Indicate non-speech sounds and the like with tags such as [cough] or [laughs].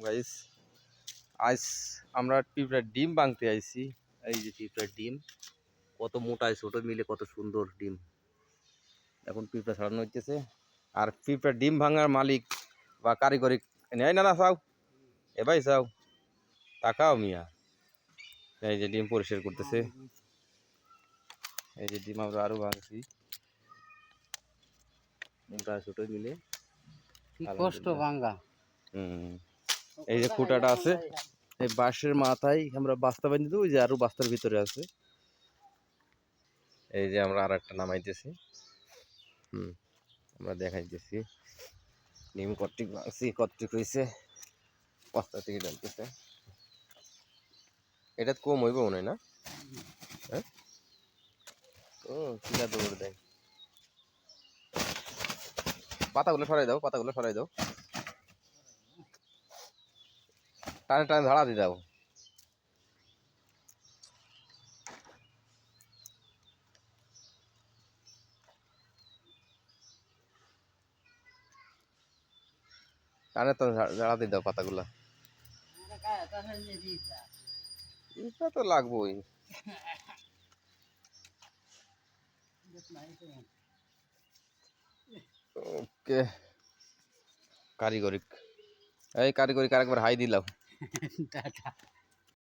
Guys আজ আমরা পিঁপড়ার ডিম ভাঙতে আইছি। এই যে পিঁপড়ার ডিম কত মোটা ছোট মিলে কত সুন্দর ডিম। এখন পিঁপড়া ছাড়ানো হইতেছে। আর পিঁপড়ার ডিম ভাঙার মালিক বা কারিগরি নেয় না না চাও? এ ভাই চাও? তাকাও মিয়া। এই যে ডিম পরিষ্কার করতেছে। এই যে ডিম আমরা আরও ভাঙছি। মোটা ছোট মিলে। কষ্ট ভাঙ্গা। হুম। এই যে খুঁটাটা আছে, এই বাঁশের মাথায় আমরা বাস্তা বাঁধি দেবো যে আরও বাস্তার ভিতরে আছে। এই যে আমরা আর একটা নামাইতেছি। হুম, আমরা দেখাইতেছি। নিম কট্টিক ভাঙছি কট্টিক হয়েছে বস্তা থেকে ডালতেছে এটা কম হইব মনে হয় না? হ্যাঁ? ও দেয়। পাতাগুলো সরাই দাও, পাতাগুলো সরাই দাও। টানে টানে ধরা দিয়ে দাও টানে টানে দিয়ে দাও পাতাগুলা। এটা তো লাগবোই। ওকে। কারিগরি এই কারিগরি আরেকবার হাই দিলাম 大 [laughs] 大